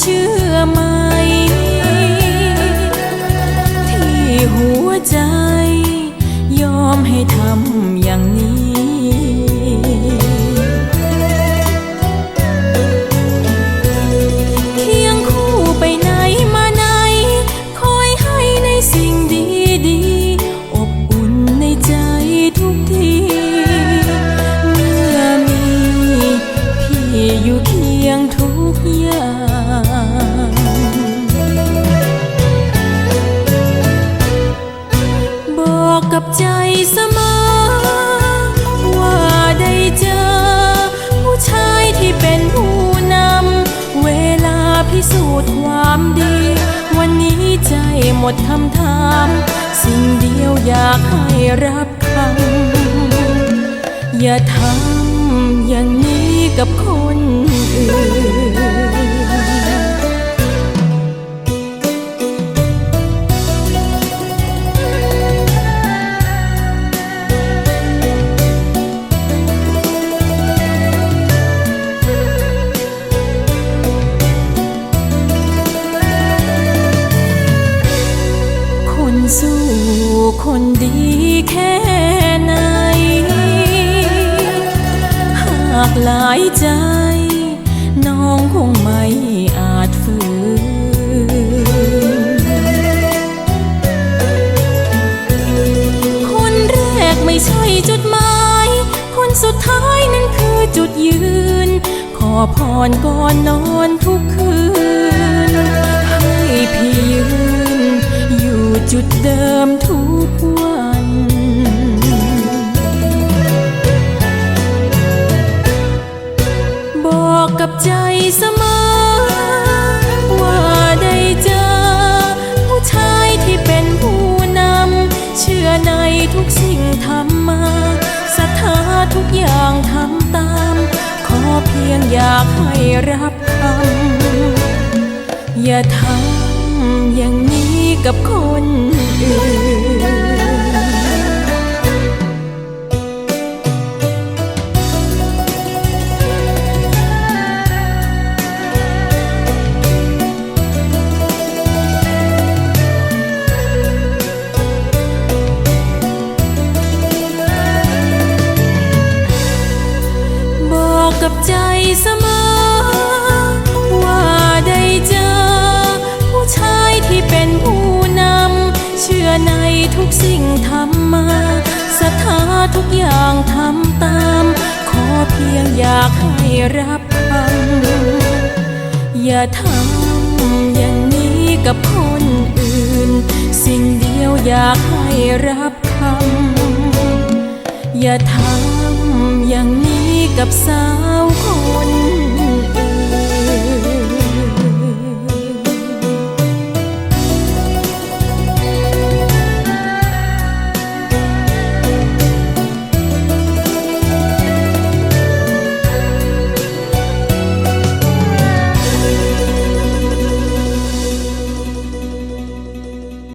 เชื่อไหมา ดคำถาม สิ่งเดียวอยากให้รับคำอย่าทำอย่างนี้กับคนอื่น คนดีแค่ไหน หากหลายใจ น้องคงไม่อาจฝืน คนแรกไม่ใช่จุดหมาย คนสุดท้ายนั้นคือจุดยืน ขอพรก่อนนอนทุกคืน อย่างทำตาม ขอเพียงอยากให้รับคำอย่าทำอย่างนี้กับคนอื่น ใจเสมอ ว่าได้เจอ ผู้ชายที่เป็นผู้นำ เชื่อในทุกสิ่งทำมาศรัทธาทุกอย่างทำตาม ขอเพียงอยากให้รับคำอย่าทำอย่างนี้กับคนอื่น สิ่งเดียวอยากให้รับคำอย่าทำอย่างนี้กับสาว